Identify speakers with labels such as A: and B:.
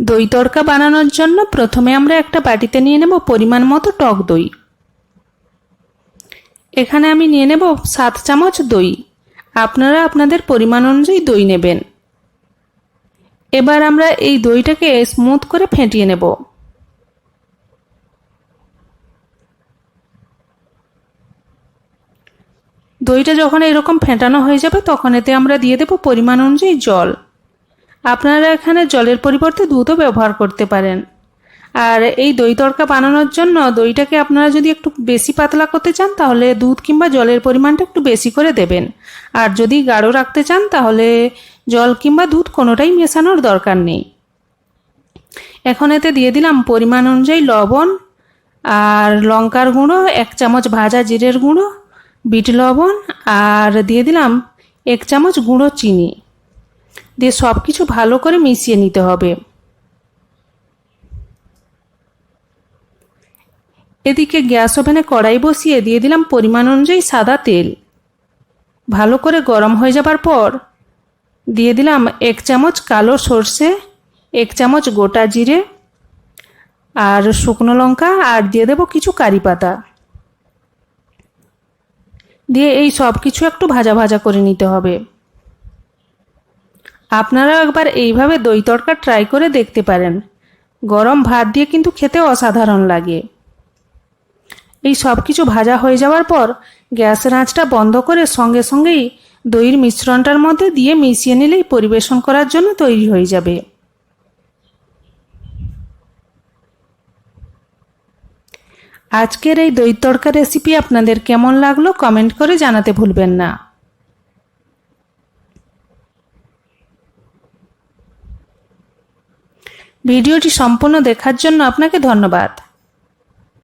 A: দই তড়কা বানানোর জন্য প্রথমে আমরা একটা বাটিতে নিয়ে নেব পরিমাণ মতো টক দই। এখানে আমি নিয়ে নেব সাত চামচ দই। আপনারা আপনাদের পরিমাণ অনুযায়ী দই নেবেন। এবার আমরা এই দইটাকে স্মুথ করে ফেটিয়ে নেব। দইটা যখন এরকম ফেটানো হয়ে যাবে তখন এতে আমরা দিয়ে দেব পরিমাণ অনুযায়ী জল। আপনারা এখানে জলের পরিবর্তে দুধও ব্যবহার করতে পারেন। আর এই দই তড়কা বানানোর জন্য দইটাকে আপনারা যদি একটু বেশি পাতলা করতে চান, তাহলে দুধ কিংবা জলের পরিমাণটা একটু বেশি করে দেবেন। আর যদি গাঢ় রাখতে চান, তাহলে জল কিংবা দুধ কোনোটাই মেশানোর দরকার নেই। এখন এতে দিয়ে দিলাম পরিমাণ অনুযায়ী লবণ আর লঙ্কার গুঁড়ো, এক চামচ ভাজা জিরের গুঁড়ো, বিট লবণ, আর দিয়ে দিলাম এক চামচ গুঁড়ো চিনি। দিয়ে সব কিছু ভালো করে মিশিয়ে নিতে হবে। এদিকে গ্যাস ওভেনে কড়াই বসিয়ে দিয়ে দিলাম পরিমাণ অনুযায়ী সাদা তেল। ভালো করে গরম হয়ে যাবার পর দিয়ে দিলাম এক চামচ কালো সর্ষে, এক চামচ গোটা জিরে আর শুকনো লঙ্কা আর দিয়ে দেবো কিছু কারি পাতা। দিয়ে এই সব কিছু একটু ভাজা ভাজা করে নিতে হবে। আপনারাও একবার এইভাবে দই তড়কা ট্রাই করে দেখতে পারেন। গরম ভাত দিয়ে কিন্তু খেতে অসাধারণ লাগে। এই সব কিছু ভাজা হয়ে যাওয়ার পর গ্যাসের আঁচটা বন্ধ করে সঙ্গে সঙ্গেই দইয়ের মিশ্রণটার মধ্যে দিয়ে মিশিয়ে নিলেই পরিবেশন করার জন্য তৈরি হয়ে যাবে। আজকের এই দই তড়কা রেসিপি আপনাদের কেমন লাগল কমেন্ট করে জানাতে ভুলবেন না। ভিডিওটি সম্পূর্ণ দেখার জন্য আপনাকে ধন্যবাদ।